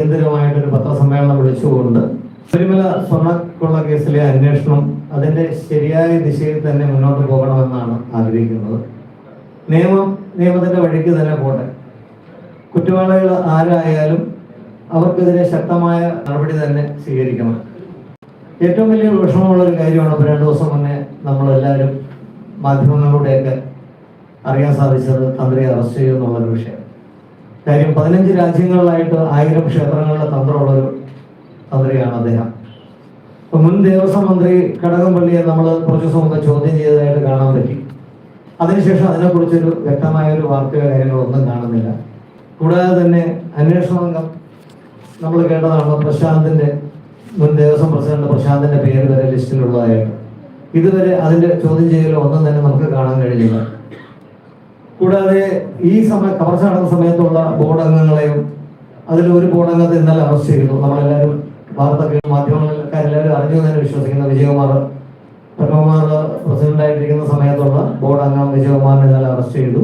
കേന്ദ്രമായിട്ടൊരു പത്രസമ്മേളനം വിളിച്ചുകൊണ്ട് ശബരിമല സ്വർണക്കൊള്ള കേസിലെ അന്വേഷണം അതിന്റെ ശരിയായ ദിശയിൽ തന്നെ മുന്നോട്ട് പോകണമെന്നാണ് ആഗ്രഹിക്കുന്നത്. നിയമം നിയമത്തിന്റെ വഴിക്ക് തന്നെ പോട്ടെ. കുറ്റവാളികൾ ആരായാലും അവർക്കെതിരെ ശക്തമായ നടപടി തന്നെ സ്വീകരിക്കണം. ഏറ്റവും വലിയ വിഷമമുള്ള ഒരു കാര്യമാണ് ഇപ്പോൾ രണ്ടു ദിവസം മുന്നേ നമ്മളെല്ലാവരും മാധ്യമങ്ങളിലൂടെയൊക്കെ അറിയാൻ സാധിച്ചത് തന്ത്രിയെ അറസ്റ്റ് ചെയ്യുമെന്നുള്ളൊരു വിഷയം. കാര്യം പതിനഞ്ച് രാജ്യങ്ങളിലായിട്ട് ആയിരം ക്ഷേത്രങ്ങളുടെ തന്ത്രമുള്ളൊരു തന്ത്രിയാണ് അദ്ദേഹം. മുൻ ദേവസ്വം മന്ത്രി കടകംപള്ളിയെ നമ്മൾ കുറച്ച് ദിവസം മുമ്പ് ചോദ്യം ചെയ്തതായിട്ട് കാണാൻ പറ്റി. അതിനുശേഷം അതിനെക്കുറിച്ചൊരു വ്യക്തമായ ഒരു വാർത്തയോ കാര്യങ്ങളോ ഒന്നും കാണുന്നില്ല. കൂടാതെ തന്നെ അന്വേഷണ സംഘം നമ്മൾ കേട്ടതാണ് പ്രശാന്തിന്റെ മുൻ ദേവസ്വം പ്രസിഡന്റ് പ്രശാന്തിന്റെ പേര് വരെ ലിസ്റ്റിലുള്ളതായിട്ട്. ഇതുവരെ അതിന്റെ ചോദ്യം ചെയ്യലോ ഒന്നും തന്നെ നമുക്ക് കാണാൻ കഴിഞ്ഞില്ല. കൂടാതെ ഈ സമയ കവർച്ച നടന്ന സമയത്തുള്ള ബോർഡ് അംഗങ്ങളെയും അതിൽ ഒരു ബോർഡ് അംഗത്തെ ഇന്നലെ അറസ്റ്റ് ചെയ്തു നമ്മളെല്ലാവരും വാർത്ത എല്ലാവരും അറിഞ്ഞു തന്നെ വിശ്വസിക്കുന്ന. വിജയകുമാർ പത്മകുമാർ പ്രസിഡന്റ് ആയിട്ടിരിക്കുന്ന സമയത്തുള്ള ബോർഡ് അംഗം വിജയകുമാറിനെ ഇന്നലെ അറസ്റ്റ് ചെയ്തു.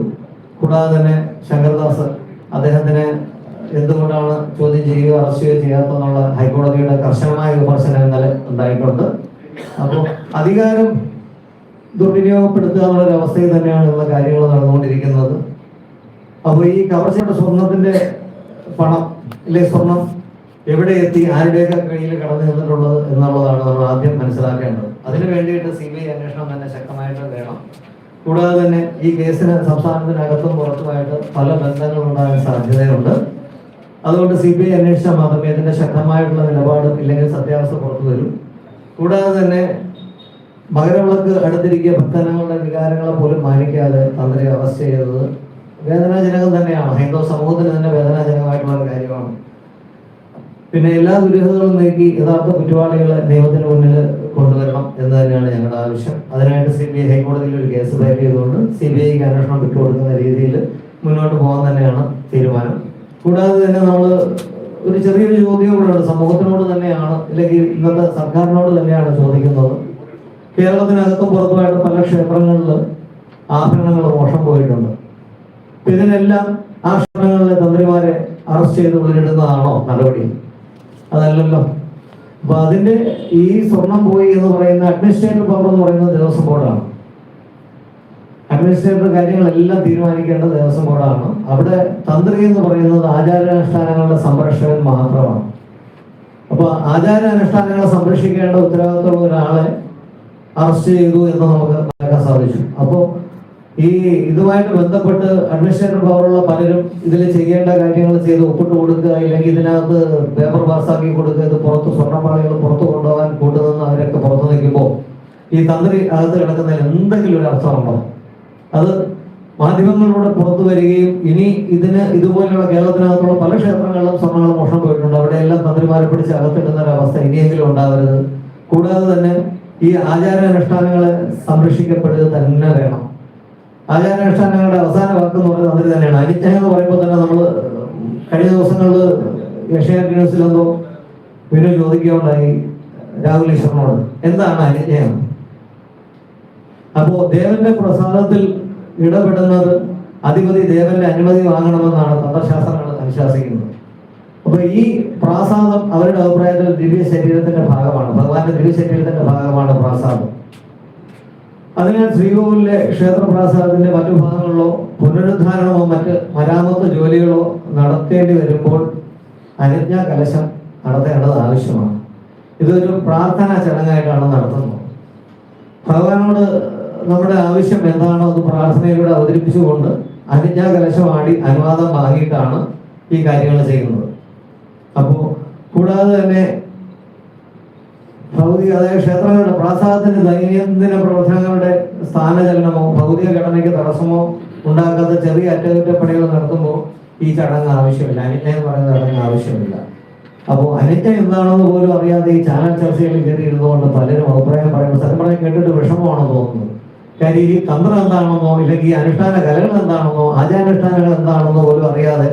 കൂടാതെ തന്നെ ശങ്കർദാസ് അദ്ദേഹത്തിനെ എന്തുകൊണ്ടാണ് ചോദ്യം ചെയ്യുക അറസ്റ്റ് ചെയ്യുകയോ ചെയ്യാത്തതെന്നുള്ള ഹൈക്കോടതിയുടെ കർശനമായ വിമർശനം ഇന്നലെ ഉണ്ടായിട്ടുണ്ട്. അപ്പോൾ അധികാരം ദുർവിനിയോഗപ്പെടുത്തുക എന്നുള്ള ഒരു അവസ്ഥയിൽ തന്നെയാണ് ഉള്ള കാര്യങ്ങൾ നടന്നുകൊണ്ടിരിക്കുന്നത്. അപ്പോൾ ഈ കവർച്ചയുടെ സ്വർണത്തിന്റെ പണം ഇല്ലേ സ്വർണം എവിടെ എത്തി ആരുടെയൊക്കെ കയ്യിൽ കടന്നു നിന്നിട്ടുള്ളത് എന്നുള്ളതാണ് നമ്മൾ ആദ്യം മനസ്സിലാക്കേണ്ടത്. അതിനു വേണ്ടിയിട്ട് സി ബി ഐ അന്വേഷണം തന്നെ ശക്തമായിട്ട് വേണം. കൂടാതെ തന്നെ ഈ കേസിന് സംസ്ഥാനത്തിനകത്തും പുറത്തുമായിട്ട് പല ബന്ധങ്ങൾ ഉണ്ടാകാൻ സാധ്യതയുണ്ട്. അതുകൊണ്ട് സി ബി ഐ അന്വേഷിച്ചാൽ മാത്രമേ ഇതിന്റെ ശക്തമായിട്ടുള്ള നിലപാട് ഇല്ലെങ്കിൽ സത്യാവസ്ഥ പുറത്തു വരും. കൂടാതെ തന്നെ മകരവിളക്ക് അടുത്തിരിക്കുക ഭക്തജനങ്ങളുടെ വികാരങ്ങളെ പോലും മാനിക്കാതെ തന്ത്രി അവസ്ഥ ചെയ്തത് വേദനാജനകം തന്നെയാണ്. ഹൈന്ദവ സമൂഹത്തിന് തന്നെ വേദനാജനകമായിട്ടുള്ള കാര്യമാണ്. പിന്നെ എല്ലാ ദുരിതങ്ങളും നീക്കി യഥാർത്ഥ കുറ്റവാളികളെ നിയമത്തിന് മുന്നിൽ കൊണ്ടുവരണം എന്ന് തന്നെയാണ് ഞങ്ങളുടെ ആവശ്യം. അതിനായിട്ട് സി ബി ഐ ഹൈക്കോടതിയിൽ ഒരു കേസ് ഫയൽ ചെയ്തുകൊണ്ട് സി ബി ഐക്ക് അന്വേഷണം വിട്ടുകൊടുക്കുന്ന രീതിയിൽ മുന്നോട്ട് പോകാൻ തന്നെയാണ് തീരുമാനം. കൂടാതെ തന്നെ നമ്മൾ ഒരു ചെറിയൊരു ചോദ്യം കൂടെയാണ് സമൂഹത്തിനോട് തന്നെയാണ് അല്ലെങ്കിൽ ഇന്നത്തെ സർക്കാരിനോട് തന്നെയാണ് ചോദിക്കുന്നത്. കേരളത്തിനകത്തും പുറത്തുമായിട്ട് പല ക്ഷേത്രങ്ങളിൽ ആഭരണങ്ങൾ മോഷണം പോയിട്ടുണ്ട്. ഇതിനെല്ലാം ആ ക്ഷേത്രങ്ങളിലെ തന്ത്രിമാരെ അറസ്റ്റ് ചെയ്ത് ഉള്ളിലിടുന്നതാണോ നടപടി? അതല്ലല്ലോ. അപ്പൊ അതിന്റെ ഈ സ്വർണം പോയി എന്ന് പറയുന്ന അഡ്മിനിസ്ട്രേറ്റീവ് പവർ എന്ന് പറയുന്നത് ദേവസ്വം ബോർഡാണ്. അഡ്മിനിസ്ട്രേറ്റർ കാര്യങ്ങളെല്ലാം തീരുമാനിക്കേണ്ടത് ദേവസ്വം ബോർഡാണ്. അവിടെ തന്ത്രി എന്ന് പറയുന്നത് ആചാരാനുഷ്ഠാനങ്ങളുടെ സംരക്ഷകൻ മാത്രമാണ്. അപ്പൊ ആചാരാനുഷ്ഠാനങ്ങളെ സംരക്ഷിക്കേണ്ട ഉത്തരവാദിത്തമുള്ള ഒരാളെ അറസ്റ്റ് ചെയ്തു എന്ന് നമുക്ക് മനസ്സിലാക്കാൻ സാധിച്ചു. അപ്പോൾ ഈ ഇതുമായിട്ട് ബന്ധപ്പെട്ട് അഡ്മിനിസ്ട്രേറ്റർ പവറുള്ള പലരും ഇതിൽ ചെയ്യേണ്ട കാര്യങ്ങൾ ചെയ്ത് ഒപ്പിട്ട് കൊടുക്കുക ഇല്ലെങ്കിൽ ഇതിനകത്ത് പേപ്പർ പാസ്സാക്കി കൊടുക്കുക ഇത് പുറത്ത് സ്വർണപ്പാളികൾ പുറത്ത് കൊണ്ടുപോകാൻ കൂട്ടുനിന്ന് അവരൊക്കെ പുറത്ത് നിൽക്കുമ്പോൾ ഈ തന്ത്രി അകത്ത് കിടക്കുന്നതിൽ എന്തെങ്കിലും ഒരു അർത്ഥമുണ്ടോ അത് മാധ്യമങ്ങളിലൂടെ പുറത്തു വരികയും ഇനി ഇതിന് ഇതുപോലെയുള്ള കേരളത്തിനകത്തുള്ള പല ക്ഷേത്രങ്ങളിലും സ്വർണങ്ങൾ മോഷണം പോയിട്ടുണ്ട്. അവിടെയെല്ലാം തന്ത്രിമാരെ പിടിച്ച് അകത്തിടുന്ന ഒരു അവസ്ഥ ഇനിയെങ്കിലും ഉണ്ടാവരുത്. കൂടാതെ തന്നെ ഈ ആചാരാനുഷ്ഠാനങ്ങൾ സംരക്ഷിക്കപ്പെടുക തന്നെ വേണം. ആചാരാനുഷ്ഠാനങ്ങളുടെ അവസാന വാക്ക് എന്ന് പറയുന്നത് അതിൽ തന്നെയാണ്. അനിത്യം എന്ന് പറയുമ്പോൾ തന്നെ നമ്മൾ കഴിഞ്ഞ ദിവസങ്ങളിൽ ഏഷ്യാനെറ്റ് ന്യൂസിലെന്തോ വിനു ചോദിക്കുകയുണ്ടായി രാഹുൽ ഈശ്വറിനോട്. എന്താണ് അനിത്യം അപ്പോ ദേവന്റെ പ്രസാദത്തിൽ ഇടപെടുന്നത് അധിപതി ദേവന്റെ അനുമതി വാങ്ങണമെന്നാണ് തന്ത്രശാസ്ത്രങ്ങൾ അനുശാസിക്കുന്നത്. അപ്പൊ ഈ പ്രാസാദം അവരുടെ അഭിപ്രായത്തിൽ ദിവ്യ ശരീരത്തിന്റെ ഭാഗമാണ്. ഭഗവാന്റെ ദിവ്യ ശരീരത്തിന്റെ ഭാഗമാണ് പ്രാസാദം. അതിനാൽ ശ്രീകോവിലെ ക്ഷേത്ര പ്രാസാദത്തിന്റെ മറ്റു ഭാഗങ്ങളിലോ പുനരുദ്ധാരണമോ മറ്റ് മരാമത്ത് ജോലികളോ നടത്തേണ്ടി വരുമ്പോൾ അനുജ്ഞാ കലശം നടത്തേണ്ടത് ആവശ്യമാണ്. ഇതൊരു പ്രാർത്ഥനാ ചടങ്ങായിട്ടാണ് നടത്തുന്നത്. ഭഗവാനോട് നമ്മുടെ ആവശ്യം എന്താണോ അത് പ്രാർത്ഥനയിലൂടെ അവതരിപ്പിച്ചുകൊണ്ട് അനുജ്ഞാ കലശമാടി അനുവാദം വാങ്ങിയിട്ടാണ് ഈ കാര്യങ്ങൾ ചെയ്യുന്നത്. അപ്പോൾ കൂടാതെ തന്നെ ഭൗതിക അതായത് ക്ഷേത്രങ്ങളുടെ പ്രാസാദത്തിന്റെ ദൈനംദിന പ്രവർത്തനങ്ങളുടെ സ്ഥാനചലനമോ ഭൗതിക ഘടനയ്ക്ക് തടസ്സമോ ഉണ്ടാക്കാത്ത ചെറിയ അറ്റകുറ്റപ്പണികൾ നടത്തുമ്പോൾ ഈ ചടങ്ങ് ആവശ്യമില്ല. അനുജ്ഞ എന്ന് പറയുന്ന ചടങ്ങ് ആവശ്യമില്ല. അപ്പോൾ അനിറ്റ എന്താണെന്ന് പോലും അറിയാതെ ഈ ചാനൽ ചർച്ചകളിൽ കയറി ഇരുന്നുകൊണ്ട് പലരും അഭിപ്രായം പറയുമ്പോൾ സത്യം പറയാൻ കേട്ടിട്ട് വിഷമമാണെന്ന് തോന്നുന്നത്. കാര്യം ഈ തന്ത്രം എന്താണെന്നോ ഇല്ലെങ്കിൽ അനുഷ്ഠാന കലകൾ എന്താണെന്നോ ആചാരാനുഷ്ഠാനങ്ങൾ എന്താണെന്നോ പോലും അറിയാതെ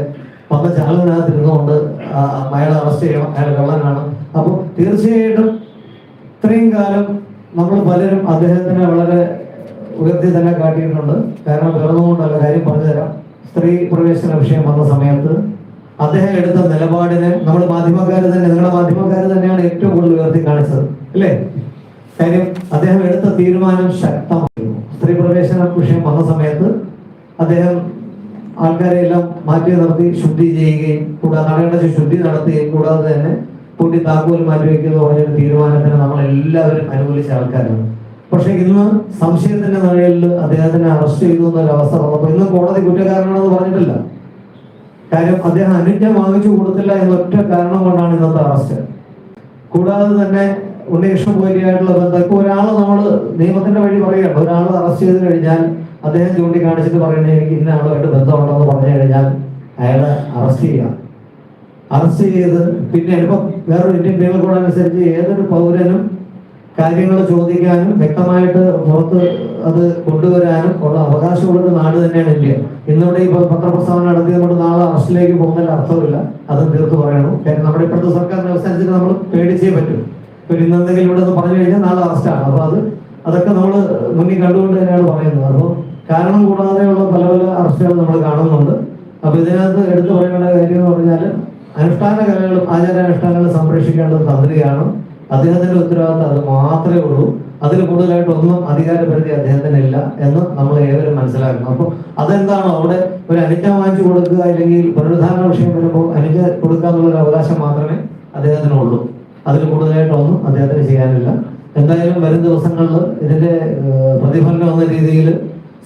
ഇരുന്നുകൊണ്ട് ആ, അയാളെ അറസ്റ്റ് ചെയ്യണം അയാളെ കള്ളനാണ് അപ്പോൾ തീർച്ചയായിട്ടും ഇത്രയും കാലം നമ്മൾ പലരും അദ്ദേഹത്തിനെ വളരെ ഉയർത്തി തന്നെ കാട്ടിയിട്ടുണ്ട്. കാരണം പിറന്നുകൊണ്ടല്ല കാര്യം പറഞ്ഞുതരാം. സ്ത്രീ പ്രവേശന വിഷയം വന്ന സമയത്ത് അദ്ദേഹം എടുത്ത നിലപാടിനെ നമ്മൾ മാധ്യമക്കാർ തന്നെ നിങ്ങളുടെ മാധ്യമക്കാർ തന്നെയാണ് ഏറ്റവും കൂടുതൽ ഉയർത്തി കാണിച്ചത് അല്ലേ? കാര്യം അദ്ദേഹം എടുത്ത തീരുമാനം ശക്തമായിരുന്നു. സ്ത്രീ പ്രവേശന വിഷയം വന്ന സമയത്ത് അദ്ദേഹം ആൾക്കാരെ എല്ലാം മാറ്റി നിർത്തി ശുദ്ധി ചെയ്യുകയും കൂടാതെ നടക്കേണ്ട ശുദ്ധി നടത്തുകയും കൂടാതെ തന്നെ കൂട്ടി താക്കോൽ മാറ്റി വയ്ക്കുക എന്ന് പറഞ്ഞൊരു തീരുമാനത്തിന് നമ്മൾ എല്ലാവരും അനുകൂലിച്ച ആൾക്കാരാണ്. പക്ഷെ ഇന്ന് സംശയത്തിന്റെ നിഴലിൽ അദ്ദേഹത്തിനെ അറസ്റ്റ് ചെയ്തു എന്നൊരു അവസ്ഥ വന്നപ്പോൾ ഇന്ന് കോടതി കുറ്റക്കാരനാണെന്ന് പറഞ്ഞിട്ടില്ല. കാര്യം അദ്ദേഹം അനുജ്ഞ വാങ്ങിച്ചു കൊടുത്തില്ല എന്നൊറ്റ കാരണം കൊണ്ടാണ് ഇന്നത്തെ അറസ്റ്റ് കൂടാതെ തന്നെ ഉണ്ണികൃഷ്ണൻ പോലെയായിട്ടുള്ള ബന്ധം. ഇപ്പൊ ഒരാൾ നമ്മൾ നിയമത്തിന്റെ വഴി പറയുകയാണ്. ഒരാൾ അറസ്റ്റ് ചെയ്ത് കഴിഞ്ഞാൽ അദ്ദേഹം ചൂണ്ടിക്കാണിച്ചിട്ട് പറയുന്നത് എനിക്ക് ഇന്ന ആളുമായിട്ട് ബന്ധമുണ്ടെന്ന് പറഞ്ഞു കഴിഞ്ഞാൽ അയാളെ അറസ്റ്റ് ചെയ്യാം. അറസ്റ്റ് ചെയ്ത് പിന്നെ ഇപ്പം വേറൊരു ഇന്ത്യൻ നിയമ കോഡ് അനുസരിച്ച് ഏതൊരു പൗരനും കാര്യങ്ങൾ ചോദിക്കാനും വ്യക്തമായിട്ട് പുറത്ത് അത് കൊണ്ടുവരാനും ഉള്ള അവകാശമുള്ള നാട് തന്നെയാണ് ഇന്ത്യ. ഇന്നിവിടെ ഇപ്പൊ പത്രപ്രസ്താവന നടത്തിയതുകൊണ്ട് നാളെ അറസ്റ്റിലേക്ക് പോകുന്നതിൽ അർത്ഥമില്ല. അത് തീർത്ത് പറയണം. കാര്യം നമ്മുടെ ഇപ്പോഴത്തെ സർക്കാരിനെ വ്യവസ്ഥ നമ്മൾ പേടിച്ചേ പറ്റും. ഇപ്പൊ ഇന്നെന്തെങ്കിലും ഇവിടെ നിന്ന് പറഞ്ഞു കഴിഞ്ഞാൽ നാളെ അറസ്റ്റാണ് അപ്പൊ അത് അതൊക്കെ നമ്മൾ മുന്നിൽ കണ്ടുകൊണ്ട് തന്നെയാണ് പറയുന്നത്. അപ്പോൾ കാരണം കൂടാതെയുള്ള പല പല അറസ്റ്റുകൾ നമ്മൾ കാണുന്നുണ്ട്. അപ്പൊ ഇതിനകത്ത് എടുത്തു പറയേണ്ട കാര്യം എന്ന് പറഞ്ഞാൽ അനുഷ്ഠാന കലകളും ആചാരാനുഷ്ഠാനങ്ങളും സംരക്ഷിക്കേണ്ടത് തന്ത്രിയാണ്. അദ്ദേഹത്തിന്റെ ഉത്തരവാദിത്തം അത് മാത്രമേ ഉള്ളൂ. അതിൽ കൂടുതലായിട്ട് ഒന്നും അധികാരപരിധി അദ്ദേഹത്തിന് ഇല്ല എന്ന് നമ്മൾ ഏവരും മനസ്സിലാക്കണം. അപ്പോൾ അതെന്താണോ? അവിടെ ഒരു അനുജ്ഞ വാങ്ങിച്ചു കൊടുക്കുക അല്ലെങ്കിൽ പുനരുദ്ധാരണ വിഷയം വരുമ്പോൾ അനുജ്ഞ കൊടുക്കുക എന്നുള്ള ഒരു അവകാശം മാത്രമേ അദ്ദേഹത്തിനുള്ളൂ അതിൽ കൂടുതലായിട്ടൊന്നും അദ്ദേഹത്തിന് ചെയ്യാനില്ല. എന്തായാലും വരും ദിവസങ്ങളിൽ ഇതിന്റെ പ്രതിഫലനം എന്ന രീതിയിൽ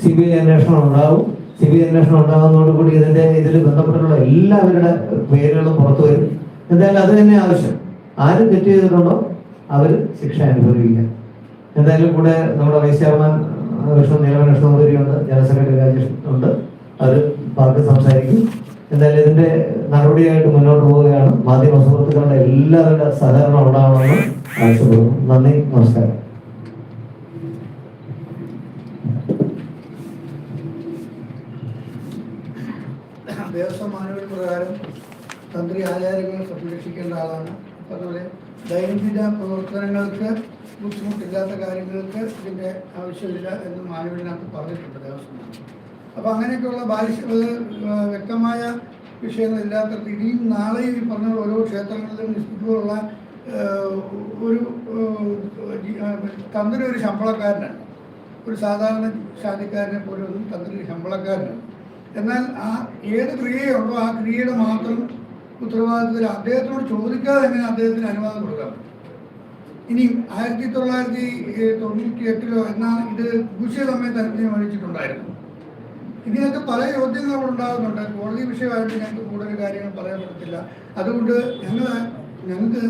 സി ബി ഐ അന്വേഷണം ഉണ്ടാവും. സി ബി ഐ അന്വേഷണം ഉണ്ടാകുന്നതോടുകൂടി ഇതിന്റെ ഇതിൽ ബന്ധപ്പെട്ടുള്ള എല്ലാവരുടെ പേരുകളും പുറത്തു വരും. എന്തായാലും അത് തന്നെ ആവശ്യം. ആരും തെറ്റ് ചെയ്തിട്ടുണ്ടോ? അവർ ശിക്ഷ അനുഭവിക്കുക. എന്തായാലും കൂടെ നമ്മുടെ വൈസ് ചെയർമാൻ ആ, വിഷ്ണു നീലവൻ ജനസെക്രട്ടറി ജനറൽ സെക്രട്ടറി രാജേഷ് ഉണ്ട്. അവർ പാർക്ക് സംസാരിക്കും. എന്തായാലും ഇതിന്റെ നടപടിയായിട്ട് മുന്നോട്ട് പോവുകയാണ്. മാധ്യമ സുഹൃത്തുക്കളുടെ എല്ലാവരുടെ സഹകരണം ഉണ്ടാവണമെന്ന് ആവശ്യപ്പെടുന്നു. നന്ദി നമസ്കാരം ദേവസ്വം മാനുവൽ പ്രകാരം തന്ത്രി ആചാരങ്ങൾ സംരക്ഷിക്കേണ്ട ആളാണ്. അതുപോലെ ദൈനംദിന പ്രവർത്തനങ്ങൾക്ക് ബുദ്ധിമുട്ടില്ലാത്ത കാര്യങ്ങൾക്ക് ഇതിന്റെ ആവശ്യമില്ല എന്ന് മാനുവലിനകത്ത് പറഞ്ഞിട്ടുണ്ട് ദേവസ്വം അപ്പോൾ അങ്ങനെയൊക്കെയുള്ള ബാലിശ വ്യക്തമായ വിഷയങ്ങളില്ലാത്ത ഇനിയും നാളെയും ഈ പറഞ്ഞ ഓരോ ക്ഷേത്രങ്ങളിലും ഇതുപോലുള്ള ഒരു തന്ത്രി ഒരു ശമ്പളക്കാരനാണ്. ഒരു സാധാരണ ശാന്തിക്കാരനെ പോലെ ഒന്നും തന്ത്രി ശമ്പളക്കാരനാണ്. എന്നാൽ ആ ഏത് ക്രിയയുണ്ടോ ആ ക്രിയയുടെ മാത്രം ഉത്തരവാദിത്തത്തിൽ അദ്ദേഹത്തിനോട് ചോദിക്കാതെ എങ്ങനെ അദ്ദേഹത്തിന് അനുവാദം കൊടുക്കാം? ഇനി ആയിരത്തി തൊള്ളായിരത്തി തൊണ്ണൂറ്റി എട്ടിലോ എന്നാണ് ഇത് കുശിയ സമയത്ത് അനുമതി ഇതിനകത്ത് പല ചോദ്യങ്ങൾ ഉണ്ടാകുന്നുണ്ട്. കോടതി വിഷയമായിട്ട് ഞങ്ങൾക്ക് കൂടുതൽ കാര്യങ്ങൾ പറയാൻ പറ്റത്തില്ല. അതുകൊണ്ട് ഞങ്ങൾ ഞങ്ങൾക്ക്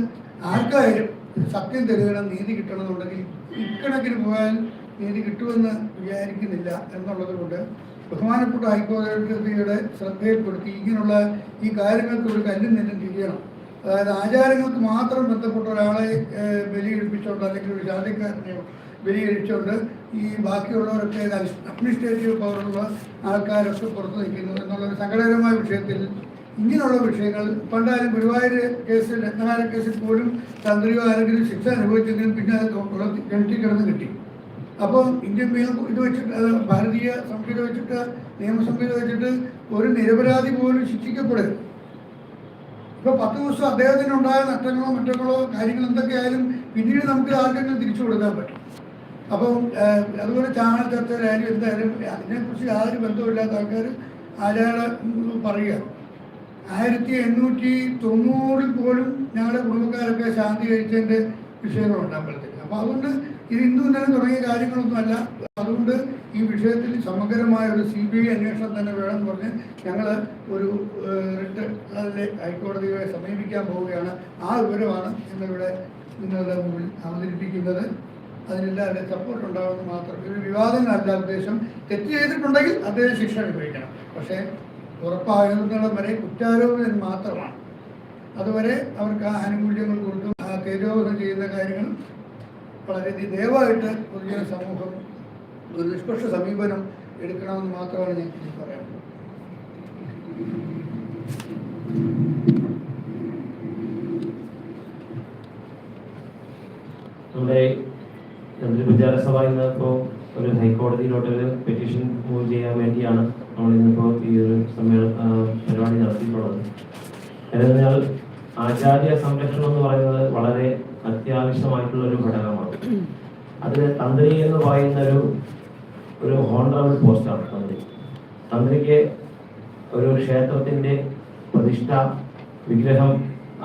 ആർക്കായാലും സത്യം തരുകണം നീതി കിട്ടണമെന്നുണ്ടെങ്കിൽ ഇക്കണക്കിന് പോയാൽ നീതി കിട്ടുമെന്ന് വിചാരിക്കുന്നില്ല എന്നുള്ളത് കൊണ്ട് ബഹുമാനപ്പെട്ട ഹൈക്കോടതിയുടെ ശ്രദ്ധയിൽപ്പെടുത്തി ഇങ്ങനെയുള്ള ഈ കാര്യങ്ങൾക്ക് ഒരു കല്ലും നെല്ലും തിരിയണം അതായത് ആചാരങ്ങൾക്ക് മാത്രം ബന്ധപ്പെട്ട ഒരാളെ ബലിയെടുപ്പിച്ചുകൊണ്ട് അല്ലെങ്കിൽ ഒരു ജാതിക്കാരനെ ബലിയടിച്ചുകൊണ്ട് ഈ ബാക്കിയുള്ളവരൊക്കെ അഡ്മിനിസ്ട്രേറ്റീവ് പവറുള്ള ആൾക്കാരൊക്കെ പുറത്തു നിൽക്കുന്നു എന്നുള്ള ഒരു സങ്കടകരമായ വിഷയത്തിൽ ഇങ്ങനെയുള്ള വിഷയങ്ങൾ പണ്ടായാലും ഗുരുവായൂർ കേസിൽ രത്നകാര കേസിൽ പോലും തന്ത്രിയോ ആരെങ്കിലും ശിക്ഷ അനുഭവിച്ചെങ്കിലും പിന്നെ അത് കിണറ്റി കിടന്ന് കിട്ടി അപ്പോൾ ഇന്ത്യൻ ഇത് വെച്ചിട്ട് ഭാരതീയ സംഹിത വെച്ചിട്ട് നിയമസംഹിത വെച്ചിട്ട് ഒരു നിരപരാധി പോലും ശിക്ഷിക്കപ്പെടരുത് ഇപ്പൊ പത്ത് ദിവസം അദ്ദേഹത്തിന് ഉണ്ടായ നഷ്ടങ്ങളോ മറ്റങ്ങളോ കാര്യങ്ങൾ എന്തൊക്കെയായാലും പിന്നീട് നമുക്ക് ആർക്കെങ്കിലും തിരിച്ചു കൊടുക്കാൻ പറ്റും. അപ്പം അതുപോലെ ചാണക ചർച്ചയിലായാലും എന്തായാലും അതിനെക്കുറിച്ച് യാതൊരു ബന്ധമില്ലാത്ത ആൾക്കാർ ആരാളെ പറയുക. ആയിരത്തി എണ്ണൂറ്റി തൊണ്ണൂറിൽ പോലും ഞങ്ങളുടെ കുടുംബക്കാരൊക്കെ ശാന്തി കഴിച്ചതിന്റെ വിഷയങ്ങളുണ്ട് അപ്പോഴത്തേക്ക് അപ്പോൾ അതുകൊണ്ട് ഇത് ഇന്നും ഇന്നലെ തുടങ്ങിയ കാര്യങ്ങളൊന്നുമല്ല. അതുകൊണ്ട് ഈ വിഷയത്തിൽ സമഗ്രമായ ഒരു സി ബി ഐ അന്വേഷണം തന്നെ വേണമെന്ന് പറഞ്ഞ് ഞങ്ങൾ ഒരു റിട്ട് അതിലെ ഹൈക്കോടതിയെ സമീപിക്കാൻ പോവുകയാണ്. ആ വിവരമാണ് ഇന്നിവിടെ നിങ്ങളുടെ മുമ്പിൽ അവതരിപ്പിക്കുന്നത്. അതിനെല്ലാവരുടെ സപ്പോർട്ട് ഉണ്ടാകുമെന്ന് മാത്രം. ഒരു വിവാദങ്ങളല്ല ഉദ്ദേശം. തെറ്റ് ചെയ്തിട്ടുണ്ടെങ്കിൽ അദ്ദേഹം ശിക്ഷ അനുഭവിക്കണം. പക്ഷേ ഉറപ്പാകുന്നിടം വരെ കുറ്റാരോപണം മാത്രമാണ്. അതുവരെ അവർക്ക് ആ ആനുകൂല്യങ്ങൾ കൊടുത്തും ആ തേജോവധം ചെയ്യുന്ന കാര്യങ്ങൾ വളരെ ദയവായിട്ട് പൊതുജന സമൂഹം ഒരു നിഷ്പക്ഷ സമീപനം എടുക്കണമെന്ന് മാത്രമാണ് ഞാൻ പറയാനുള്ളത്. നമ്മുടെ മന്ത്രി വിദ്യാഭ്യാസ സഭ ഇന്ന് ഒരു ഹൈക്കോടതിയിലോട്ട് ഒരു പെറ്റീഷൻ മൂവ് ചെയ്യാൻ വേണ്ടിയാണ് നമ്മൾ ഇന്നിപ്പോൾ ഈ ഒരു സമ്മേളന പരിപാടി നടത്തിയിട്ടുള്ളത്. എന്നാൽ ആചാര്യ സംരക്ഷണം എന്ന് പറയുന്നത് വളരെ അത്യാവശ്യമായിട്ടുള്ള ഒരു ഘടകമാണ്. അത് തന്ത്രി എന്ന് പറയുന്ന ഒരു ഒരു ഹോണറബിൾ പോസ്റ്റാണ് തന്ത്രി. തന്ത്രിക്ക് ഒരു ക്ഷേത്രത്തിന്റെ പ്രതിഷ്ഠ വിഗ്രഹം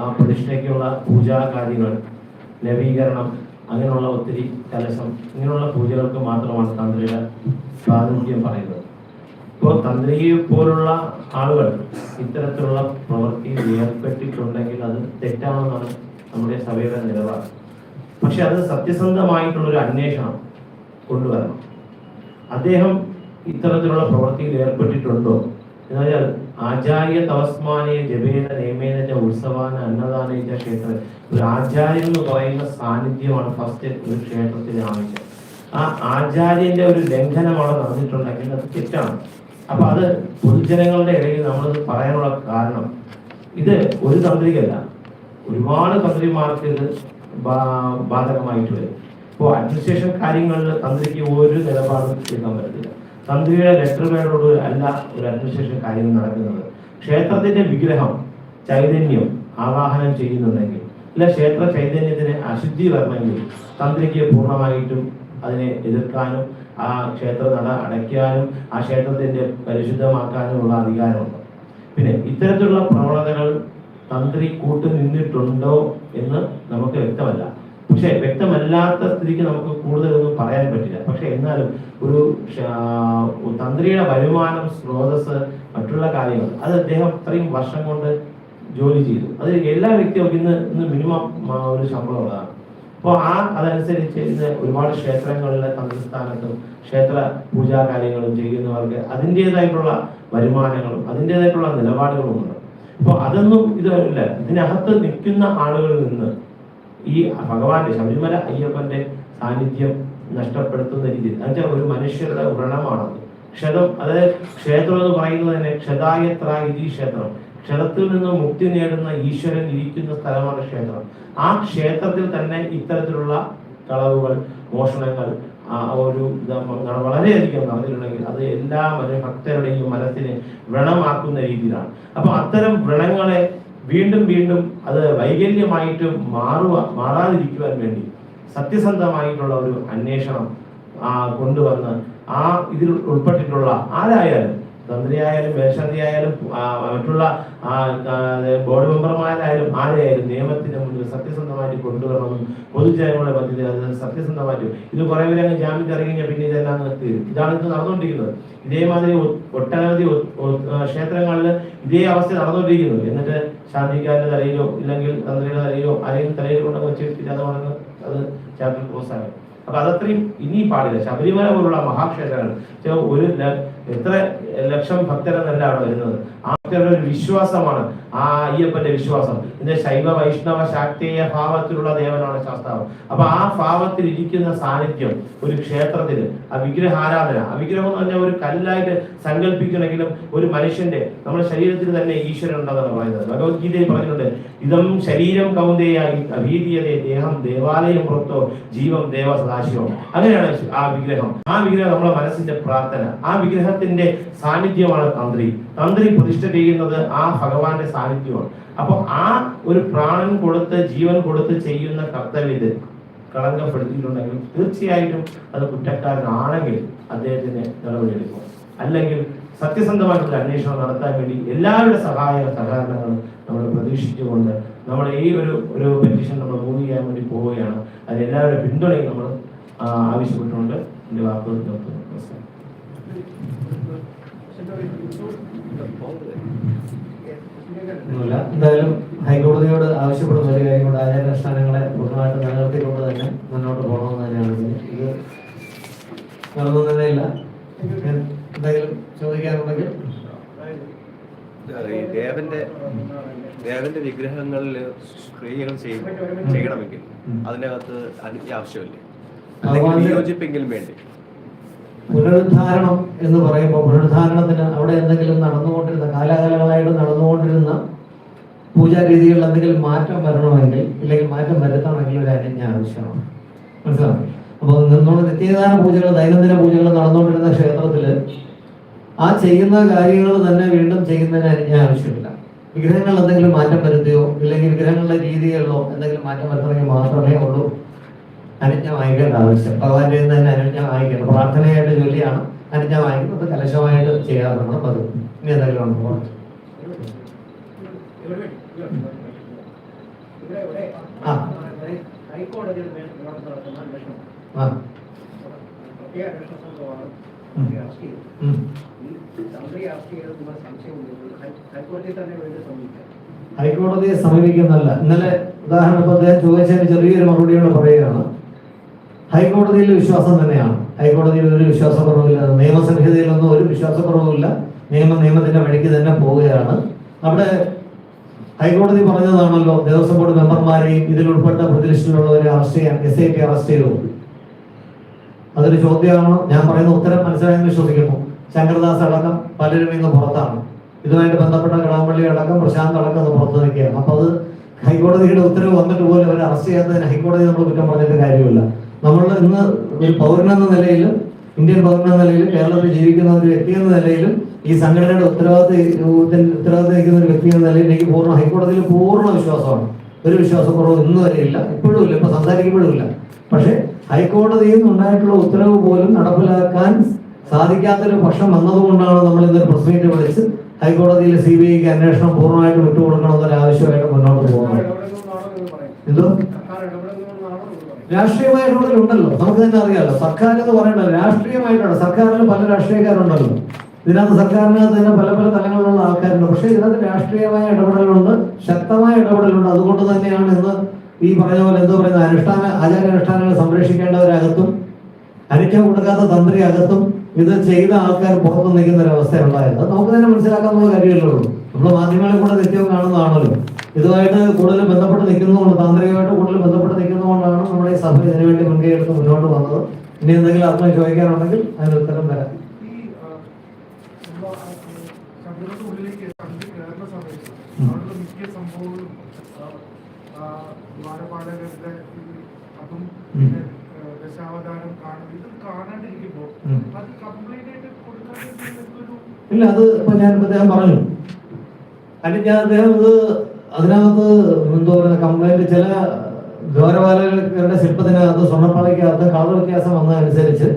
ആ പ്രതിഷ്ഠയ്ക്കുള്ള പൂജാ കാര്യങ്ങൾ നവീകരണം അങ്ങനെയുള്ള ഒത്തിരി കലശം ഇങ്ങനെയുള്ള പൂജകൾക്ക് മാത്രമാണ് തന്ത്രിയുടെ പ്രാതിനിധ്യം പറയുന്നത്. ഇപ്പോൾ തന്ത്രിയെ പോലുള്ള ആളുകൾ ഇത്തരത്തിലുള്ള പ്രവൃത്തിയിൽ ഏർപ്പെട്ടിട്ടുണ്ടെങ്കിൽ അത് തെറ്റാണെന്നാണ് നമ്മുടെ സഭയുടെ നിലപാട്. പക്ഷെ അത് സത്യസന്ധമായിട്ടുള്ള ഒരു അന്വേഷണം കൊണ്ടുവരണം. അദ്ദേഹം ഇത്തരത്തിലുള്ള പ്രവൃത്തിയിൽ ഏർപ്പെട്ടിട്ടുണ്ടോ? എന്നുവെച്ചാൽ ആചാര്യ തവസ്മാനെ ജപേന നിയമേന ഉത്സവാന അന്നദാന ക്ഷേത്രം. ഒരു ആചാര്യൻ എന്ന് പറയുന്ന സാന്നിധ്യമാണ് ഫസ്റ്റ് ഒരു ക്ഷേത്രത്തിന് ആവശ്യം. ആ ആചാര്യന്റെ ഒരു ലംഘനം അവിടെ നടന്നിട്ടുണ്ടെങ്കിൽ അത് തെറ്റാണ്. അപ്പൊ അത് പൊതുജനങ്ങളുടെ ഇടയിൽ നമ്മൾ പറയാനുള്ള കാരണം. ഇത് ഒരു തന്ത്രിയല്ല ഒരുപാട് തന്ത്രിമാർക്ക് ഇത് ബാധകമായിട്ട് വരും ഇപ്പോൾ അഡ്മിനിസ്ട്രേഷൻ കാര്യങ്ങളിൽ തന്ത്രിക്ക് ഒരു നിലപാടും എടുക്കാൻ പറ്റത്തില്ല. തന്ത്രിയുടെ ലെറ്റർ പേരോട് അല്ല ഒരു അഡ്മിനിസ്ട്രേഷൻ കാര്യങ്ങൾ നടക്കുന്നത്. ക്ഷേത്രത്തിന്റെ വിഗ്രഹം ചൈതന്യം ആവാഹനം ചെയ്യുന്നുണ്ടെങ്കിൽ അല്ല ക്ഷേത്ര ചൈതന്യത്തിന് അശുദ്ധി വരണമെങ്കിൽ തന്ത്രിക്ക് പൂർണമായിട്ടും അതിനെ എതിർക്കാനും ആ ക്ഷേത്ര നട അടയ്ക്കാനും ആ ക്ഷേത്രത്തിന്റെ പരിശുദ്ധമാക്കാനുമുള്ള അധികാരമുണ്ട്. പിന്നെ ഇത്തരത്തിലുള്ള പ്രവണതകൾ തന്ത്രി കൂട്ടു നിന്നിട്ടുണ്ടോ എന്ന് നമുക്ക് വ്യക്തമല്ല. പക്ഷെ വ്യക്തമല്ലാത്ത സ്ഥിതിക്ക് നമുക്ക് കൂടുതലൊന്നും പറയാൻ പറ്റില്ല. പക്ഷെ എന്നാലും ഒരു തന്ത്രിയുടെ വരുമാനം സ്രോതസ് മറ്റുള്ള കാര്യങ്ങൾ അത് അദ്ദേഹം ഇത്രയും വർഷം കൊണ്ട് ജോലി ചെയ്തു. അത് എല്ലാ വ്യക്തികൾക്കും ഇന്ന് ഇന്ന് മിനിമം ഒരു ശമ്പളം ഉള്ളതാണ് അപ്പോൾ ആ അതനുസരിച്ച് ഇന്ന് ഒരുപാട് ക്ഷേത്രങ്ങളിലെ സംസ്ഥാനത്തും ക്ഷേത്ര പൂജാ കാര്യങ്ങളും ചെയ്യുന്നവർക്ക് അതിന്റെതായിട്ടുള്ള വരുമാനങ്ങളും അതിന്റെതായിട്ടുള്ള നിലപാടുകളും ഉണ്ട്. അപ്പോൾ അതൊന്നും ഇതല്ല ഇതിനകത്ത് നിൽക്കുന്ന ആളുകളിൽ നിന്ന് ഈ ഭഗവാന്റെ ശബരിമല അയ്യപ്പന്റെ സാന്നിധ്യം നഷ്ടപ്പെടുത്തുന്ന രീതി എന്നുവെച്ചാൽ ഒരു മനുഷ്യരുടെ വ്രണമാണത് ക്ഷതം അതായത് ക്ഷേത്രം എന്ന് പറയുന്നത് തന്നെ ക്ഷതായത്ര ഇതി ക്ഷേത്രം. ക്ഷതത്തിൽ നിന്ന് മുക്തി നേടുന്ന ഈശ്വരൻ ഇരിക്കുന്ന സ്ഥലമാണ് ക്ഷേത്രം. ആ ക്ഷേത്രത്തിൽ തന്നെ ഇത്തരത്തിലുള്ള കളവുകൾ മോഷണങ്ങൾ ഒരു വളരെയധികം നടന്നിട്ടുണ്ടെങ്കിൽ അത് എല്ലാ ഭക്തരുടെയും മനസ്സിനെ വ്രണമാക്കുന്ന രീതിയിലാണ്. അപ്പൊ അത്തരം വ്രണങ്ങളെ വീണ്ടും വീണ്ടും അത് വൈകല്യമായിട്ട് മാറുക മാറാതിരിക്കുവാൻ വേണ്ടി സത്യസന്ധമായിട്ടുള്ള ഒരു അന്വേഷണം ആ കൊണ്ടുവന്ന് ആ ഇതിൽ ഉൾപ്പെട്ടിട്ടുള്ള ആരായാലും തന്ത്രിയായാലും മേൽശാന്തിയായാലും ആ, മറ്റുള്ള ബോർഡ് മെമ്പർമാരായാലും ആരെയായാലും നിയമത്തിന്റെ മുന്നിൽ സത്യസന്ധമായിട്ട് കൊണ്ടുവരണമെന്നും പൊതുജനങ്ങളുടെ മധ്യത്തിൽ അത് സത്യസന്ധമായിട്ട് ഇത് കുറെ പേര് അങ്ങ് ജാമ്യത്തിൽ ഇറങ്ങിയാൽ പിന്നെ ഇതെല്ലാം തീരും. ഇതാണ് ഇത് നടന്നുകൊണ്ടിരിക്കുന്നത്. ഇതേമാതിരി ഒട്ടനവധി ക്ഷേത്രങ്ങളിൽ ഇതേ അവസ്ഥ നടന്നുകൊണ്ടിരിക്കുന്നു. എന്നിട്ട് ശാന്തിക്കാരന്റെ തലയിലോ ഇല്ലെങ്കിൽ തന്ത്രിയുടെ തലയിലോ ആരെങ്കിലും തലയിൽ കൊണ്ടൊക്കെ വെച്ചിട്ട് അത് പറഞ്ഞ് അത് ചാപ്റ്റർ ക്ലോസ് ആകും അപ്പൊ അതത്രയും ഇനി പാടില്ല. ശബരിമല പോലുള്ള മഹാക്ഷേത്രങ്ങൾ. ഒരു എത്ര ലക്ഷം ഭക്തരെന്നല്ല അവിടെ വരുന്നത്. ആ ഒരു വിശ്വാസമാണ് ആ അയ്യപ്പന്റെ വിശ്വാസം. എന്റെ ശൈവ വൈഷ്ണവ ശാക്തേയ ഭാവത്തിലുള്ള ദേവനാണ് ശാസ്താവ്. അപ്പൊ ആ ഭാവത്തിൽ ഇരിക്കുന്ന സാന്നിധ്യം ഒരു ക്ഷേത്രത്തിൽ ആ വിഗ്രഹാരാധന ആ വിഗ്രഹം എന്ന് പറഞ്ഞാൽ ഒരു കല്ലായിട്ട് സങ്കല്പിക്കണമെങ്കിലും ഒരു മനുഷ്യന്റെ നമ്മുടെ ശരീരത്തിൽ തന്നെ ഈശ്വരൻ ഉണ്ടെന്നാണ് പറയുന്നത്. ഭഗവത്ഗീതയിൽ പറഞ്ഞിട്ടുണ്ട് ഇതം ശരീരം കൗന്ദേയ അഭീതിയതേ ദേഹം ദേവാലയം പുറത്തോ ജീവം ദേവ സദാശിവം. അങ്ങനെയാണ് ആ വിഗ്രഹം. ആ വിഗ്രഹം നമ്മുടെ മനസ്സിന്റെ പ്രാർത്ഥന. ആ വിഗ്രഹത്തിന്റെ സാന്നിധ്യമാണ് തന്ത്രി. തന്ത്രി പ്രതിഷ്ഠ ചെയ്യുന്നത് ആ ഭഗവാന്റെ സാന്നിധ്യമാണ്. അപ്പൊ ആ ഒരു പ്രാണൻ കൊടുത്ത് ജീവൻ കൊടുത്ത് ചെയ്യുന്ന കർത്തവ്യത്തിൽ കളങ്കപ്പെടുത്തിയിട്ടുണ്ടെങ്കിൽ തീർച്ചയായിട്ടും അത് കുറ്റക്കാരനാണെങ്കിൽ അദ്ദേഹത്തിന് നടപടിയെടുക്കും. അല്ലെങ്കിൽ സത്യസന്ധമായിട്ടുള്ള അന്വേഷണം നടത്താൻ വേണ്ടി എല്ലാവരുടെ സഹായ സഹകരണങ്ങളും നമ്മൾ പ്രതീക്ഷിച്ചുകൊണ്ട് നമ്മൾ ഈ ഒരു ഒരു പെറ്റീഷൻ നമ്മൾ മൂവ് ചെയ്യാൻ വേണ്ടി പോവുകയാണ്. അത് എല്ലാവരുടെ പിന്തുണയും നമ്മൾ ആവശ്യപ്പെട്ടുകൊണ്ട് എന്റെ വാക്കുകൾ നിർത്തുന്നു നമസ്കാരം ഒന്നുമില്ല എന്തായാലും ഹൈക്കോടതിയോട് ആവശ്യപ്പെടുന്ന ഒരു കാര്യം കൊണ്ട് ആചാരാനുഷ്ഠാനങ്ങളെ പൂർണമായിട്ട് നിലനിർത്തിക്കൊണ്ട് തന്നെ മുന്നോട്ട് പോകണമെന്ന് തന്നെയാണ് ഇത്. ഇത് നടന്നു തന്നെയില്ല എന്തെങ്കിലും ചോദിക്കാനുണ്ടെങ്കിൽ ഈ ദേവന്റെ ദേവന്റെ വിഗ്രഹങ്ങളിൽ സ്ത്രീകൾ ചെയ്യും ചെയ്യണമെങ്കിൽ അതിനകത്ത് അനുജ്ഞ ആവശ്യമില്ലേ. അല്ലെങ്കിൽ വിയോജിപ്പെങ്കിലും വേണ്ടി. പുനരുദ്ധാരണം എന്ന് പറയുമ്പോൾ പുനരുദ്ധാരണത്തിന് അവിടെ എന്തെങ്കിലും നടന്നുകൊണ്ടിരുന്ന കാലാകാലങ്ങളായിട്ട് നടന്നുകൊണ്ടിരുന്ന പൂജാ രീതികളിൽ എന്തെങ്കിലും മാറ്റം വരണമെങ്കിൽ ഇല്ലെങ്കിൽ മാറ്റം വരുത്തണമെങ്കിൽ ഒരു അനുജ്ഞ ആവശ്യമാണ്. മനസ്സിലാവും അപ്പോൾ നിന്നുകൊണ്ട് നിത്യദാന പൂജകൾ ദൈനംദിന പൂജകൾ നടന്നുകൊണ്ടിരുന്ന ക്ഷേത്രത്തിൽ ആ ചെയ്യുന്ന കാര്യങ്ങൾ തന്നെ വീണ്ടും ചെയ്യുന്നതിന് അനുജ്ഞ ആവശ്യമില്ല വിഗ്രഹങ്ങളിൽ എന്തെങ്കിലും മാറ്റം വരുത്തുകയോ ഇല്ലെങ്കിൽ വിഗ്രഹങ്ങളുടെ രീതികളിലോ എന്തെങ്കിലും മാറ്റം വരുത്തണമെങ്കിൽ മാത്രമേ ഉള്ളൂ. അനുജ്ഞ വാങ്ങിക്കേണ്ട ആവശ്യം ഭഗവാന്റെ തന്നെ അനുജ്ഞ വാങ്ങിക്കണം പ്രാർത്ഥനയായിട്ട് ജോലിയാണ് അനുജ്ഞ വാങ്ങിക്കുന്നത് കലശമായിട്ട് ചെയ്യാറുണ്ട് പതിവ് ഇനി എന്തെങ്കിലും ഉണ്ടോ ആ. ഹൈക്കോടതിയെ സമീപിക്കുന്നല്ല ഇന്നലെ ഉദാഹരണം അദ്ദേഹം ചോദിച്ചതിന് ചെറിയൊരു മറുപടിയോട് പറയുകയാണ്. ഹൈക്കോടതിയിൽ വിശ്വാസം തന്നെയാണ്. ഹൈക്കോടതിയിൽ ഒരു വിശ്വാസക്കുറവില്ല. നിയമസംഹിതയിലൊന്നും ഒരു വിശ്വാസക്കുറവുമില്ല നിയമം നിയമത്തിന്റെ വഴിക്ക് തന്നെ പോവുകയാണ്. അവിടെ ഹൈക്കോടതി പറഞ്ഞതാണല്ലോ ദേവസ്വം ബോർഡ് മെമ്പർമാരെയും ഇതിൽ ഉൾപ്പെട്ട പ്രതിലിസ്റ്റിലുള്ളവരെ അറസ്റ്റ് ചെയ്യാൻ എസ് ഐ ടി അറസ്റ്റ് ചെയ്തു അതൊരു ചോദ്യമാണ്. ഞാൻ പറയുന്ന ഉത്തരം മനസ്സിലായെന്ന് വിശ്വസിക്കുന്നു. ശങ്കർദാസ് അടക്കം പലരും ഇന്ന് പുറത്താണ്. ഇതുമായിട്ട് ബന്ധപ്പെട്ട കടാമ്പള്ളി അടക്കം പ്രശാന്ത് അടക്കം പുറത്ത് നിൽക്കുകയാണ്. അപ്പൊ അത് ഹൈക്കോടതിയുടെ ഉത്തരവ് വന്നിട്ട് പോലും അവരെ അറസ്റ്റ് ചെയ്യാത്തതിന് ഹൈക്കോടതി നമ്മൾ കുറ്റം പറഞ്ഞിട്ട് കാര്യമില്ല. നമ്മൾ ഇന്ന് ഒരു പൗരനെന്ന നിലയിൽ ഇന്ത്യൻ പൗരനെന്ന നിലയിൽ കേരളത്തിൽ ജീവിക്കുന്ന ഒരു വ്യക്തി എന്ന നിലയിലും ഈ സംഘടനയുടെ ഉത്തരവാദിത്ത ഉത്തരവാദിത്തം വഹിക്കുന്ന ഒരു വ്യക്തി എന്ന നിലയിൽ എനിക്ക് പൂർണ ഹൈക്കോടതിയിൽ പൂർണ വിശ്വാസമാണ്. ഒരു വിശ്വാസക്കുറവ് ഇന്ന് വരെ ഇല്ല. ഇപ്പോഴും ഇല്ല. ഇപ്പൊ സംസാരിക്കുമ്പോഴും ഇല്ല. പക്ഷേ ഹൈക്കോടതിയിൽ നിന്നുണ്ടായിട്ടുള്ള ഉത്തരവ് പോലും നടപ്പിലാക്കാൻ സാധിക്കാത്തൊരു പക്ഷം വന്നതുകൊണ്ടാണ് നമ്മൾ ഇന്നൊരു പ്രസ് മീറ്റ് വിളിച്ച് ഹൈക്കോടതിയിൽ സി ബി ഐക്ക് അന്വേഷണം പൂർണമായിട്ട് വിട്ടുകൊടുക്കണമെന്നൊരു ആവശ്യമായിട്ട് മുന്നോട്ട് പോകുന്നത് എന്തോ? എന്ന് ഉണ്ടല്ലോ. നമുക്ക് തന്നെ അറിയാമല്ലോ സർക്കാർ എന്ന് പറയുന്നത് രാഷ്ട്രീയമായിട്ടാണ്. സർക്കാരിൽ പല രാഷ്ട്രീയക്കാരുണ്ടല്ലോ. ഇതിനകത്ത് സർക്കാരിനകത്ത് തന്നെ പല പല തലങ്ങളിലുള്ള ആൾക്കാരുണ്ട്. പക്ഷേ ഇതിനകത്ത് രാഷ്ട്രീയമായ ഇടപെടലുണ്ട് ശക്തമായ ഇടപെടലുണ്ട്. അതുകൊണ്ട് തന്നെയാണ് ഇന്ന് ഈ പറഞ്ഞ പോലെ എന്തോ പറയുന്ന അനുഷ്ഠാന ആചാരാനുഷ്ഠാനങ്ങൾ സംരക്ഷിക്കേണ്ടവരകത്തും അരിക്കാൻ കൊടുക്കാത്ത തന്ത്രി അകത്തും ഇത് ചെയ്ത ആൾക്കാർ പുറത്തു നിൽക്കുന്ന ഒരു അവസ്ഥ ഉണ്ടായത് നമുക്ക് തന്നെ മനസ്സിലാക്കാൻ നമുക്ക് കഴിയുള്ളൂ. നമ്മൾ മാധ്യമങ്ങളിൽ കൂടെ നിത്യവും കാണുന്നതാണല്ലോ. ഇതുമായിട്ട് കൂടുതൽ ബന്ധപ്പെട്ട് നിൽക്കുന്നതുകൊണ്ട് താന്ത്രികമായിട്ട് കൂടുതൽ ബന്ധപ്പെട്ട് നിൽക്കുന്നതുകൊണ്ടാണ് നമ്മുടെ ഈ സഭ ഇതിനുവേണ്ടി മുൻകൈ എടുത്ത് മുന്നോട്ട് വന്നത്. ഇനി എന്തെങ്കിലും ആത്മ ചോദിക്കാനുണ്ടെങ്കിൽ അതിന് ഉത്തരം തരാം. ഈ ദശാവതാരം കാണുന്നത് ഇത് കാണാണ്ടിരിക്കുമ്പോൾ. അത് കംപ്ലൈന്റ് ആയിട്ട് കൊടുക്കാൻ എന്തെങ്കിലും ഇല്ല അത് ഇപ്പൊ ഞാൻ അദ്ദേഹം പറഞ്ഞു. അല്ലെങ്കിൽ ഞാൻ അദ്ദേഹം ഇത് അതിനകത്ത് എന്തോ പറയുക കംപ്ലൈന്റ് ചില ദ്വാരപാലകരുടെ ശില്പത്തിനകത്ത് സ്വർണപ്പാളയ്ക്കകത്ത് കളർ വ്യത്യാസം വന്നതനുസരിച്ച്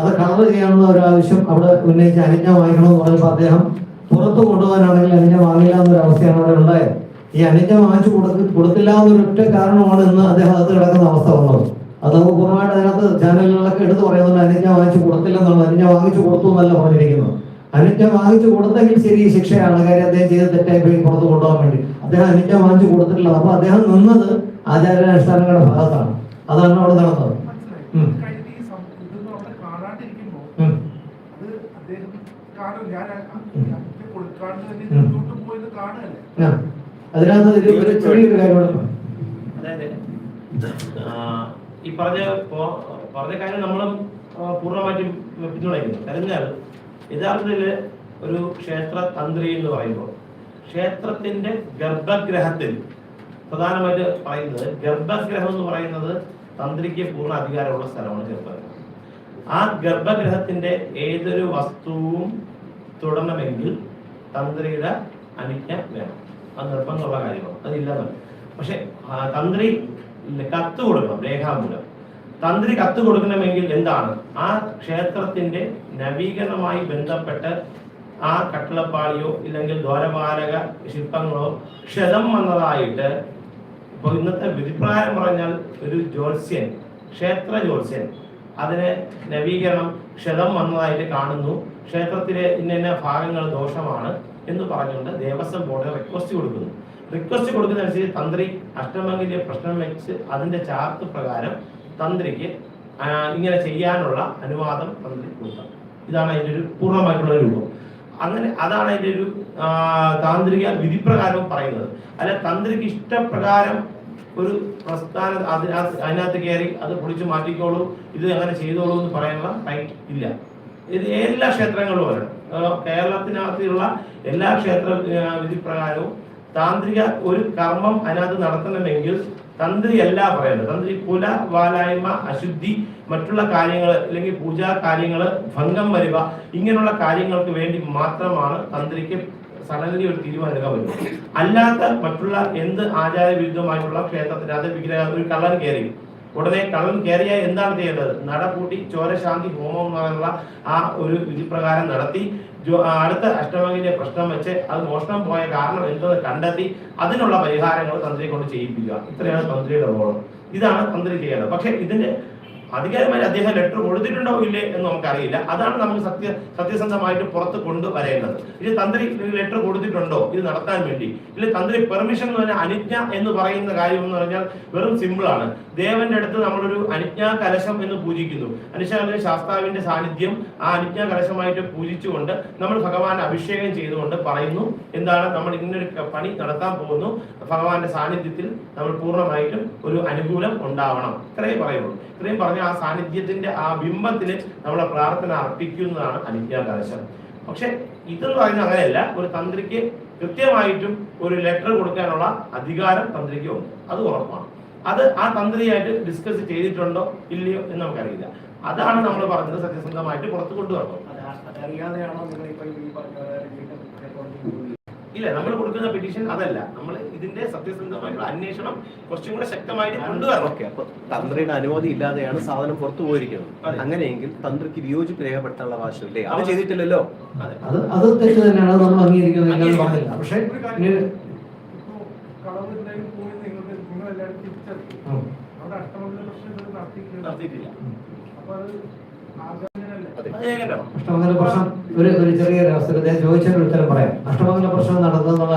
അത് കളർ ചെയ്യാനുള്ള ഒരു ആവശ്യം അവിടെ ഉന്നയിച്ച് അനുജ്ഞ വാങ്ങിക്കണമെന്ന് പറഞ്ഞപ്പോൾ അദ്ദേഹം പുറത്ത് കൊണ്ടുപോകാനാണെങ്കിൽ അനുജ്ഞ വാങ്ങില്ല എന്നൊരു അവസ്ഥയാണ് അവിടെ ഉണ്ടായത്. ഈ അനുജ്ഞ വാങ്ങിച്ചു കൊടുക്ക കൊടുത്തില്ല എന്നൊരു ഒറ്റ കാരണമാണ് ഇന്ന് അദ്ദേഹം അകത്ത് കിടക്കുന്ന അവസ്ഥ വന്നത്. അത് പൂർണമായിട്ട് അതിനകത്ത് ചാനലുകളിലൊക്കെ എടുത്തു പറയുന്നുണ്ട് അനുജ്ഞ വാങ്ങിച്ചു കൊടുത്തില്ലെന്നുള്ള അനുജ്ഞ വാങ്ങിച്ചു കൊടുത്തു എന്നല്ല പറഞ്ഞിരിക്കുന്നത്. അനുജ്ഞ വാങ്ങിച്ചു കൊടുത്തെങ്കിൽ ശരി ശിക്ഷയാണ്. കാര്യം അദ്ദേഹം ചെയ്ത തെറ്റായി പോയി പുറത്ത് കൊണ്ടുപോകാൻ വേണ്ടി. അദ്ദേഹം അനുജ്ഞ വാങ്ങിച്ചു കൊടുത്തിട്ടില്ല. അപ്പൊ അദ്ദേഹം നിന്നത് ആചാരാനുഷ്ഠാനങ്ങളുടെ ഭാഗത്താണ്. അതാണ് അവിടെ നടന്നത്. അതിനകത്ത് ഒരു ചെറിയൊരു കാര്യമാണ് അതായത് ഈ പറഞ്ഞ പറഞ്ഞ കാര്യം നമ്മളും പൂർണമായിട്ടും പിന്തുണയ്ക്കുന്നു കരുഞ്ഞാൽ യഥാർത്ഥത്തിൽ ഒരു ക്ഷേത്ര തന്ത്രി എന്ന് പറയുമ്പോൾ ക്ഷേത്രത്തിന്റെ ഗർഭഗ്രഹത്തിൽ പ്രധാനമായിട്ട് പറയുന്നത് ഗർഭഗ്രഹം എന്ന് പറയുന്നത് തന്ത്രിക്ക് പൂർണ അധികാരമുള്ള സ്ഥലമാണ് ഗർഭഗ്രഹം. ആ ഗർഭഗ്രഹത്തിന്റെ ഏതൊരു വസ്തുവും തുടരണമെങ്കിൽ തന്ത്രിയുടെ അനുജ്ഞ വേണം. അത് നിർബന്ധമുള്ള കാര്യമാണ്. അതില്ലെന്നല്ല പക്ഷെ തന്ത്രി കത്ത് കൊടുക്കണം രേഖാമൂലം. തന്ത്രി കത്ത് കൊടുക്കണമെങ്കിൽ എന്താണ്? ആ ക്ഷേത്രത്തിന്റെ നവീകരണമായി ബന്ധപ്പെട്ട് ആ കട്ടിളപ്പാളിയോ ഇല്ലെങ്കിൽ ദ്വാരപാലക ശില്പങ്ങളോ ക്ഷതം വന്നതായിട്ട് ഇപ്പൊ ഇന്നത്തെ വിധിപ്രകാരം പറഞ്ഞാൽ ഒരു ജ്യോത്സ്യൻ ക്ഷേത്ര ജ്യോത്സ്യൻ അതിന് നവീകരണം ക്ഷതം വന്നതായിട്ട് കാണുന്നു. ക്ഷേത്രത്തിലെ ഇന്ന ഇന്ന ഭാഗങ്ങൾ ദോഷമാണ് എന്ന് പറഞ്ഞുകൊണ്ട് ദേവസ്വം ബോർഡ് റിക്വസ്റ്റ് കൊടുക്കുന്നു. റിക്വസ്റ്റ് കൊടുക്കുന്നതനുസരിച്ച് തന്ത്രി അഷ്ടമംഗല്യ പ്രശ്നം വെച്ച് അതിന്റെ ചാർത്ത് പ്രകാരം തന്ത്രിക്ക് ഇങ്ങനെ ചെയ്യാനുള്ള അനുവാദം തന്ത്രി കൊടുക്കാം ഇതാണ് അതിന്റെ ഒരു പൂർണമായിട്ടുള്ള രൂപം. അങ്ങനെ അതാണ് അതിന്റെ ഒരു താന്ത്രിക വിധിപ്രകാരം പറയുന്നത്. അല്ല തന്ത്രിക്ക് ഇഷ്ടപ്രകാരം ഒരു പ്രസ്ഥാന അതിനകത്ത് കയറി അത് പൊളിച്ചു മാറ്റിക്കോളൂ ഇത് അങ്ങനെ ചെയ്തോളൂ എന്ന് പറയാനുള്ള റൈറ്റ് ഇല്ല. ഇത് എല്ലാ ക്ഷേത്രങ്ങളും വരണം. കേരളത്തിനകത്തുള്ള എല്ലാ ക്ഷേത്ര വിധിപ്രകാരവും താന്ത്രിക ഒരു കർമ്മം അതിനകത്ത് നടത്തണമെങ്കിൽ തന്ത്രി അല്ല പറയുന്നത് തന്ത്രി കുല വാലായ്മ അശുദ്ധി മറ്റുള്ള കാര്യങ്ങൾ അല്ലെങ്കിൽ പൂജാ കാര്യങ്ങൾ ഭംഗം വരിക ഇങ്ങനെയുള്ള കാര്യങ്ങൾക്ക് വേണ്ടി മാത്രമാണ് തന്ത്രിക്ക് സഡൻലി ഒരു തീരുമാനം എടുക്കാൻ പറ്റും അല്ലാത്ത മറ്റുള്ള എന്ത് ആചാര വിരുദ്ധമായിട്ടുള്ള ക്ഷേത്രത്തിനകത്ത് വിഗ്രഹ ഒരു കള്ളൻ കയറി. ഉടനെ കള്ളൻ കയറിയാൽ എന്താണ് ചെയ്യേണ്ടത്? നട ചോരശാന്തി ഹോമം എന്ന് പറയുന്ന ആ ഒരു വിധിപ്രകാരം നടത്തി. അടുത്ത അഷ്ടമംഗലിന്റെ പ്രശ്നം വെച്ച് അത് മോഷണം പോയ കാരണം എന്തെന്ന് കണ്ടെത്തി. അതിനുള്ള പരിഹാരങ്ങൾ തന്ത്രിയെ കൊണ്ട് ചെയ്യിപ്പിക്കുക. ഇത്രയാണ് തന്ത്രിയുടെ റോൾ ഇതാണ് തന്ത്രി ചെയ്യേണ്ടത്. പക്ഷെ ഇതിന്റെ അധികാരമായി അദ്ദേഹം ലെറ്റർ കൊടുത്തിട്ടുണ്ടോ ഇല്ലേ എന്ന് നമുക്കറിയില്ല. അതാണ് നമുക്ക് സത്യ സത്യസന്ധമായിട്ട് പുറത്ത് കൊണ്ടുവരേണ്ടത്. ഇത് തന്ത്രി ലെറ്റർ കൊടുത്തിട്ടുണ്ടോ? ഇത് നടത്താൻ വേണ്ടി. ഇല്ല തന്ത്രി പെർമിഷൻ എന്ന് പറഞ്ഞാൽ അനുജ്ഞ എന്ന് പറയുന്ന കാര്യം എന്ന് പറഞ്ഞാൽ വെറും സിമ്പിൾ ആണ്. ദേവന്റെ അടുത്ത് നമ്മളൊരു അനുജ്ഞാ കലശം എന്ന് പൂജിക്കുന്നു. അനുശാല ശാസ്താവിന്റെ സാന്നിധ്യം ആ അനുജ്ഞാ കലശമായിട്ട് പൂജിച്ചുകൊണ്ട് നമ്മൾ ഭഗവാൻ അഭിഷേകം ചെയ്തുകൊണ്ട് പറയുന്നു. എന്താണ്? നമ്മൾ ഇങ്ങനൊരു പണി നടത്താൻ പോകുന്നു. ഭഗവാന്റെ സാന്നിധ്യത്തിൽ നമ്മൾ പൂർണമായിട്ടും ഒരു അനുകൂലം ഉണ്ടാവണം. ഇത്രയും പറയുള്ളൂ. ഇത്രയും പറഞ്ഞ ആ സാന്നിധ്യത്തിന്റെ ആ ബിംബത്തിൽ നമ്മളെ പ്രാർത്ഥന അർപ്പിക്കുന്നതാണ് അനുജ്ഞാ ദർശനം പക്ഷെ ഇതെന്ന് പറയുന്നത് അങ്ങനെയല്ല. ഒരു തന്ത്രിക്ക് കൃത്യമായിട്ടും ഒരു ലെറ്റർ കൊടുക്കാനുള്ള അധികാരം തന്ത്രിക്ക് ഉണ്ട്. അത് ഉറപ്പാണ്. അത് ആ തന്ത്രിയായിട്ട് ഡിസ്കസ് ചെയ്തിട്ടുണ്ടോ ഇല്ലയോ എന്ന് നമുക്കറിയില്ല. അതാണ് നമ്മൾ പറഞ്ഞത് സത്യസന്ധമായിട്ട് പുറത്ത് കൊണ്ടുവരണം അത് അതറിയാതെയാണോ നിങ്ങൾ ഈ പറഞ്ഞ പോലെ വീണ്ടും ഹൈക്കോടതിയിൽ പോയി ഇല്ല നമ്മൾ കൊടുക്കുന്ന പെറ്റീഷൻ അതല്ല. നമ്മൾ ഇതിന്റെ സത്യസന്ധമായിട്ടുള്ള അന്വേഷണം കുറച്ചും കൂടെ ശക്തമായിട്ട് കൊണ്ടുവരണം. ഓക്കെ അപ്പൊ തന്ത്രിയുടെ അനുമതി ഇല്ലാതെയാണ് സാധനം പുറത്തു പോയിരിക്കുന്നത്. അങ്ങനെയെങ്കിൽ തന്ത്രിക്ക് വിയോജിപ്പ് രേഖപ്പെടുത്താനുള്ള ആവശ്യമില്ലേ? അത്. ചെയ്തിട്ടില്ലല്ലോ? അതെ. അത് തെറ്റ് തന്നെയാണ്. നമ്മൾ അംഗീകരിക്കുന്നത് പക്ഷേ അഷ്ടമംഗല പ്രശ്നം ഒരു ഒരു ചെറിയൊരു അവസരം ചോദിച്ചൊരു ഉത്തരം പറയാം. അഷ്ടമംഗല നടത്തുന്നത്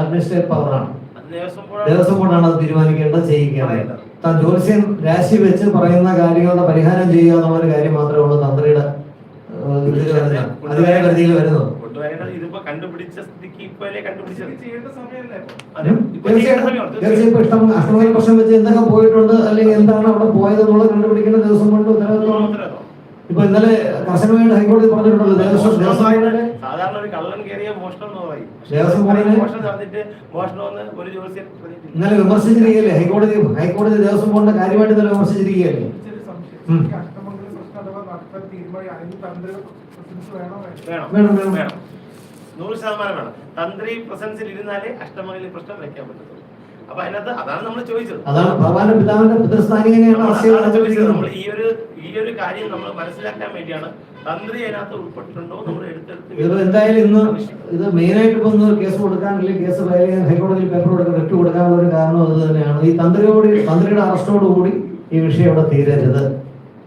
അഡ്മിനിസ്ട്രേറ്റീവ് പവറാണ് ദേവസ്വം ബോർഡ് ദേവസ്വം ബോർഡാണ് അത് തീരുമാനിക്കേണ്ടത് ചെയ്യിക്കേണ്ടത്. താൻ ജ്യോത്സ്യം രാശി വെച്ച് പറയുന്ന കാര്യങ്ങളുടെ പരിഹാരം ചെയ്യുക എന്നുള്ള ഒരു കാര്യം മാത്രമേ ഉള്ളൂ. തന്ത്രിയുടെ അധികാര പരിധിയിൽ വരുന്നത്. കൊണ്ടുവരേണ്ടത് ഇതിപ്പോ കണ്ടുപിടിച്ച സ്ഥിതിക്ക് ഇപ്പോഴല്ലേ കണ്ടുപിടിച്ചത്? ചെയ്യേണ്ട സമയമല്ലേ അതെ. ചെയ്യേണ്ട സമയമാണ്. തീർച്ചയായും. ഇപ്പൊ ഇഷ്ടം അഷ്ടമംഗല പ്രശ്നം വെച്ച് എന്തൊക്കെ പോയിട്ടുണ്ട് അല്ലെങ്കിൽ എന്താണ് അവിടെ പോയത് എന്നുള്ളത് കണ്ടുപിടിക്കേണ്ട ദിവസം കൊണ്ട് ഉത്തരവാദിത്വം. ഇപ്പൊ ഇന്നലെ കർശനമായിട്ട് ഹൈക്കോടതി പറഞ്ഞിട്ടുണ്ടല്ലോ ദേവസ്വം ദേവസ്വം സാധാരണ ഒരു കള്ളൻ കയറിയ മോഷണം എന്ന് പറയും. പക്ഷേ ദേവസ്വം ബോർഡിന് മോഷണം നടന്നിട്ട് മോഷണം ഒരു ജ്യോത്സ്യൻ പറഞ്ഞിട്ടില്ല. ഇന്നലെ വിമർശിച്ചിരിക്കുകയല്ലേ? ഹൈക്കോടതി ഹൈക്കോടതി ദേവസ്വം ബോർഡിന്റെ കാര്യമായിട്ട് ഇന്നലെ വിമർശിച്ചിരിക്കുകയല്ലേ? വേണം. വേണം. നൂറ് ശതമാനം വേണം. തന്ത്രി പ്രസൻസിൽ ഇരുന്നാലേ അഷ്ടമംഗലി പ്രശ്നം വയ്ക്കാൻ പറ്റത്തുള്ളൂ. അപ്പൊ അതിനകത്ത് അതാണ് നമ്മൾ ചോദിച്ചത്. അതാണ് ഭഗവാന്റെ പിതാവിന്റെ അതാണ് ചോദിച്ചത്. നമ്മൾ ഈ ഒരു ഈ ഒരു കാര്യം നമ്മൾ മനസ്സിലാക്കാൻ വേണ്ടിയാണ് തന്ത്രി അതിനകത്ത് ഉൾപ്പെട്ടിട്ടുണ്ടോ നമ്മൾ എടുത്തെടുത്ത് എന്തായാലും ഇന്ന് ഇത് മെയിനായിട്ട് ഇപ്പൊ ഒന്ന് കേസ് കൊടുക്കാൻ അല്ലെങ്കിൽ കേസ് ഫയൽ ചെയ്യാൻ ഹൈക്കോടതിയിൽ പേപ്പർ കൊടുക്കാൻ റിട്ട് കൊടുക്കാനുള്ള ഒരു കാരണം അത് തന്നെയാണ്. ഈ തന്ത്രിയോട് തന്ത്രിയുടെ അറസ്റ്റോടുകൂടി ഈ വിഷയം അവിടെ തീരരുത്.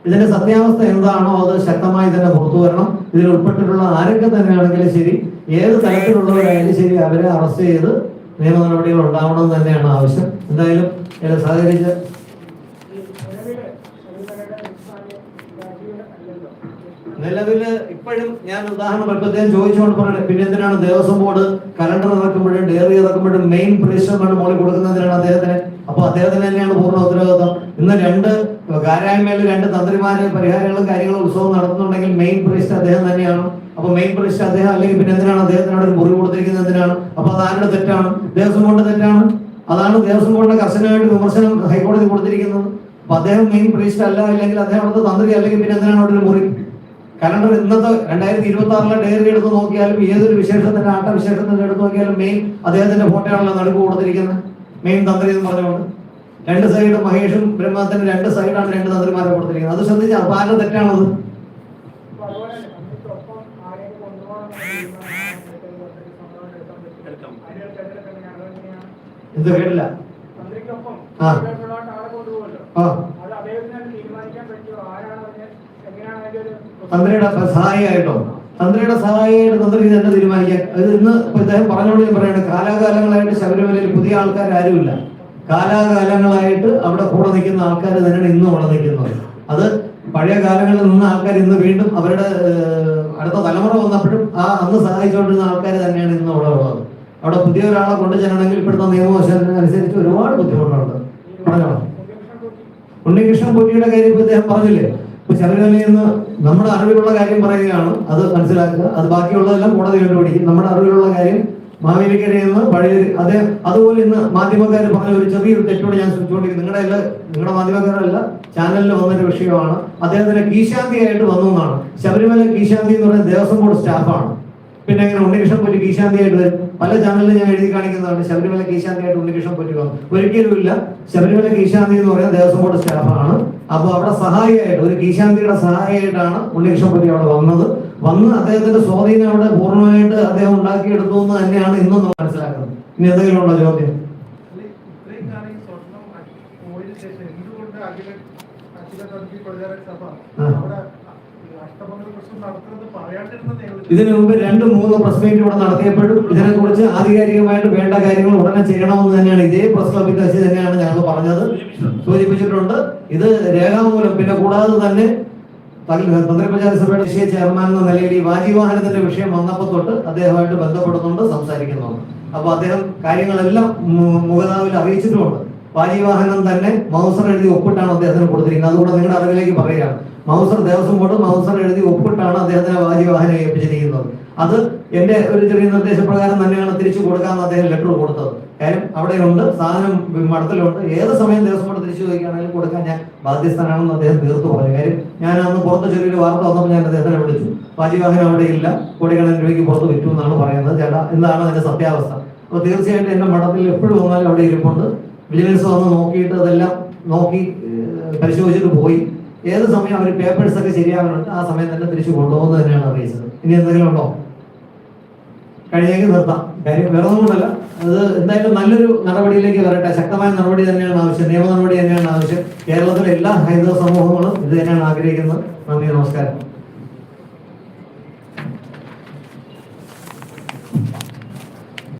ഇതിന്റെ സത്യാവസ്ഥ എന്താണോ അത് ശക്തമായി തന്നെ പുറത്തു വരണം. ഇതിൽ ഉൾപ്പെട്ടിട്ടുള്ള ആരൊക്കെ തന്നെയാണെങ്കിലും ശരി ഏത് തരത്തിലുള്ളവരായാലും ശരി അവരെ അറസ്റ്റ് ചെയ്ത് നിയമ നടപടികൾ ഉണ്ടാവണം എന്ന് തന്നെയാണ് ആവശ്യം. എന്തായാലും ഇതിൽ സഹകരിച്ച് നിലവിൽ ഇപ്പോഴും ഞാൻ ഉദാഹരണം പ്രത്യേകം ചോദിച്ചുകൊണ്ട് പറയണേ പിന്നെ എന്തിനാണ് ദേവസ്വം ബോർഡ് കലണ്ടർ ഇറക്കുമ്പോഴും ഡയറി ഇറക്കുമ്പോഴും മെയിൻ പരിശ്രമമാണ് മോളി കൊടുക്കുന്നതിനാണ് അദ്ദേഹത്തിന്? അപ്പൊ അദ്ദേഹത്തിന് തന്നെയാണ് പൂർണ ഉത്തരവാദിത്വം. ഇന്ന് രണ്ട് കാരായ്മയിൽ രണ്ട് തന്ത്രിമാരെ പരിഹാരങ്ങളും കാര്യങ്ങളും ഉത്സവം നടത്തുന്നുണ്ടെങ്കിൽ മെയിൻ പ്രിസ്റ്റ് അദ്ദേഹം തന്നെയാണ്. അപ്പൊ മെയിൻ പ്രിസ്റ്റ് അദ്ദേഹം അല്ലെങ്കിൽ പിന്നെ എന്തിനാണ് അദ്ദേഹത്തിനോട് ഒരു മുറി കൊടുത്തിരിക്കുന്നത് എന്തിനാണ്? അപ്പൊ അത് ആരുടെ തെറ്റാണ്? ദേവസ്വം കൊണ്ട് തെറ്റാണ്. അതാണ് ദേവസ്വം കൊണ്ട് കർശനമായിട്ട് വിമർശനം ഹൈക്കോടതി കൊടുത്തിരിക്കുന്നത്. അപ്പൊ അദ്ദേഹം മെയിൻ പ്രിസ്റ്റ് അല്ല അല്ലെങ്കിൽ അദ്ദേഹം അവിടുത്തെ തന്ത്രി അല്ലെങ്കിൽ പിന്നെ എന്തിനാണ് അവിടെ ഒരു മുറി? കലണ്ടർ ഇന്നത്തെ രണ്ടായിരത്തി ഇരുപത്തി ആറിലെ ഡയറി എടുത്ത് നോക്കിയാലും ഏതൊരു വിശേഷത്തിന്റെ ആട്ട വിശേഷത്തിന്റെ എടുത്ത് നോക്കിയാലും മെയിൻ അദ്ദേഹത്തിന്റെ ഫോട്ടോ ആണല്ലോ നടുക്ക് കൊടുത്തിരിക്കുന്നത്. മെയിൻ തന്ത്രി എന്ന് പറഞ്ഞുകൊണ്ട്. രണ്ട് സൈഡ് മഹേഷും ബ്രഹ്മത്തിന് രണ്ട് സൈഡാണ് രണ്ട് തന്ത്രിമാരെ കൊടുത്തിരിക്കുന്നത്. അത് ശ്രദ്ധിച്ചാൽ അപ്പൊ ആരുടെ തെറ്റാണത്? എന്ത് കേട്ടില്ല. തന്ത്രിയുടെ സഹായിയായിട്ടോ? തന്ത്രിയുടെ സഹായിയായിട്ട് തന്ത്രി തന്നെ തീരുമാനിക്കാൻ. ഇത് ഇന്ന് ഇദ്ദേഹം പറഞ്ഞോണ്ട് പറയണത് കാലാകാലങ്ങളായിട്ട് ശബരിമലയിൽ പുതിയ ആൾക്കാർ ആരുമില്ല കാലാകാലങ്ങളായിട്ട് അവിടെ കൂടെ നിൽക്കുന്ന ആൾക്കാർ തന്നെയാണ് ഇന്നും അവിടെ നിൽക്കുന്നത്. അത് പഴയ കാലങ്ങളിൽ നിന്ന ആൾക്കാർ ഇന്ന് വീണ്ടും അവരുടെ അടുത്ത തലമുറ വന്നപ്പോഴും ആ അന്ന് സഹായിച്ചുകൊണ്ടിരുന്ന ആൾക്കാർ തന്നെയാണ് ഇന്ന് അവിടെ ഉള്ളത്. അവിടെ പുതിയ ഒരാളെ കൊണ്ടു ചെല്ലണമെങ്കിൽ ഇപ്പോഴത്തെ നിയമവശം അനുസരിച്ച് ഒരുപാട് ബുദ്ധിമുട്ടുണ്ട്. പറഞ്ഞോ ഉണ്ണികൃഷ്ണൻ കുട്ടിയുടെ കാര്യം ഇപ്പൊ ഇദ്ദേഹം പറഞ്ഞില്ലേ? ഇപ്പൊ ശബരിമലയിൽ നിന്ന് നമ്മുടെ അറിവിലുള്ള കാര്യം പറയുകയാണ്. അത് മനസ്സിലാക്കുക. അത് ബാക്കിയുള്ളതെല്ലാം കോടതി കണ്ടുപിടിക്കും. നമ്മുടെ അറിവിലുള്ള കാര്യം മാവേലിക്കരയിൽ നിന്ന് പഴയ അതേ അതുപോലെ ഇന്ന് മാധ്യമക്കാർ പറഞ്ഞ ഒരു ചെറിയൊരു തെറ്റോട് ഞാൻ ശ്രമിച്ചുകൊണ്ടിരിക്കുന്നു. നിങ്ങളുടെ എല്ലാ നിങ്ങളുടെ മാധ്യമക്കാരല്ല ചാനലിൽ വന്നൊരു വിഷയമാണ്. അദ്ദേഹത്തിന് കീശാന്തിയായിട്ട് വന്നു എന്നാണ്. ശബരിമല കീശാന്തി എന്ന് പറയുന്നത് ദേവസ്വം ബോർഡ് സ്റ്റാഫാണ്. പിന്നെ അങ്ങനെ ഉണ്ണികൃഷ്ണൻ പൊല്ലി കീശാന്തിയായിട്ട് വരും. പല ചാനലിലും ഞാൻ എഴുതി കാണിക്കുന്നതാണ്. ശബരിമല കീശാന്തിയായിട്ട് ഉണ്ണികൃഷ്ണൻ പൊല്ലി വന്നു. ഒരിക്കലുമില്ല ശബരിമല കീശാന്തി എന്ന് പറയുന്നത് ദേവസ്വം ബോർഡ് സ്റ്റാഫാണ്. അപ്പോൾ അവിടെ സഹായിയായിട്ട് ഒരു കീശാന്തിയുടെ സഹായിയായിട്ടാണ് ഉണ്ണികൃഷ്ണൻ പൊല്ലി അവിടെ വന്നത്. വന്ന് അദ്ദേഹത്തിന്റെ സ്വാധീനം അവിടെ പൂർണമായിട്ട് അദ്ദേഹം ഉണ്ടാക്കിയെടുത്തു എന്ന് തന്നെയാണ് ഇന്നും നമ്മൾ മനസ്സിലാക്കുന്നത്. ഇനി എന്തെങ്കിലും ഉണ്ടോ ചോദ്യം ഇതിനു മുമ്പ് രണ്ട് മൂന്ന് പ്രസ് മീറ്റ് ഇവിടെ നടത്തിയപ്പോഴും ഇതിനെക്കുറിച്ച് ആധികാരികമായിട്ട് വേണ്ട കാര്യങ്ങൾ ഉടനെ ചെയ്യണമെന്ന് തന്നെയാണ് ഇതേ പ്രസ് ക്ലബിൽ വെച്ച് തന്നെയാണ് ഞങ്ങൾ പറഞ്ഞത്. സൂചിപ്പിച്ചിട്ടുണ്ട്. ഇത് രേഖാമൂലം. പിന്നെ കൂടാതെ തന്നെ തൽ- തന്ത്രിപ്രചാര സഭയുടെ ദേശീയ ചെയർമാൻ എന്ന നിലയിൽ ഈ വാജിവാഹനത്തിന്റെ വിഷയം വന്നപ്പോൾ തൊട്ട് അദ്ദേഹമായിട്ട് ബന്ധപ്പെടുന്നുണ്ട് സംസാരിക്കുന്നുണ്ട്. അപ്പൊ അദ്ദേഹം കാര്യങ്ങളെല്ലാം മുഖതാവിൽ അറിയിച്ചിട്ടുമുണ്ട്. വാജിവാഹനം തന്നെ മൗസർ എഴുതി ഒപ്പിട്ടാണ് അദ്ദേഹത്തിന് കൊടുത്തിരിക്കുന്നത്. അതുകൊണ്ട് നിങ്ങളുടെ അറിവിലേക്ക് പറയുകയാണ്. മൗസർ ദേവസ്വം ബോർഡ് മൗസർ എഴുതി ഒപ്പിട്ടാണ് അദ്ദേഹത്തിന് വാജിവാഹനം ഏൽപ്പിച്ചിരിക്കുന്നത്. അത് എന്റെ ഒരു ചെറിയ നിർദ്ദേശപ്രകാരം തന്നെയാണ് തിരിച്ചു കൊടുക്കാമെന്ന് അദ്ദേഹം ലെറ്റർ കൊടുത്തത്. കാര്യം അവിടെയുണ്ട് സാധനം മഠത്തിലുണ്ട് ഏത് സമയം ദേവസ്വം ബോർഡ് തിരിച്ചു ചോദിക്കുകയാണെങ്കിലും കൊടുക്കാൻ ഞാൻ ബാധ്യസ്ഥനാണെന്ന് അദ്ദേഹം തീർത്തു പറഞ്ഞു. കാര്യം ഞാൻ അന്ന് പുറത്ത് ചെറിയൊരു വാർത്ത വന്നപ്പോൾ ഞാൻ അദ്ദേഹത്തിനെ വിളിച്ചു. വാജിവാഹനം അവിടെ ഇല്ല. കോടിക്കണക്കിന് രൂപയ്ക്ക് പുറത്ത് വിറ്റു എന്നാണ് പറയുന്നത്. ചേട്ടാ എന്താണ് അതിന്റെ സത്യാവസ്ഥ. അപ്പൊ തീർച്ചയായിട്ടും എന്റെ മഠത്തിൽ എപ്പോഴും വന്നാലും അവിടെ ഇരിപ്പുണ്ട്. വിജിലൻസ് വന്ന് നോക്കിയിട്ട് അതെല്ലാം നോക്കി പരിശോധിച്ചിട്ട് പോയി. ഏത് സമയം അവർ പേപ്പേഴ്സ് ഒക്കെ ശരിയാകാനുണ്ട് ആ സമയം തന്നെ തിരിച്ചു കൊണ്ടുപോകുന്നത് തന്നെയാണ് അറിയിച്ചത്. ഇനി എന്തെങ്കിലും ഉണ്ടോ? കഴിഞ്ഞെങ്കിൽ നിർത്താം. കാര്യം വേറെ ഒന്നുമല്ല അത് എന്തായാലും നല്ലൊരു നടപടിയിലേക്ക് വരട്ടെ. ശക്തമായ നടപടി തന്നെയാണ് ആവശ്യം. നിയമ നടപടി തന്നെയാണ് ആവശ്യം. കേരളത്തിലെ എല്ലാ ഹൈന്ദവ സമൂഹങ്ങളും ഇത് തന്നെയാണ് ആഗ്രഹിക്കുന്നത്. നന്ദി നമസ്കാരം.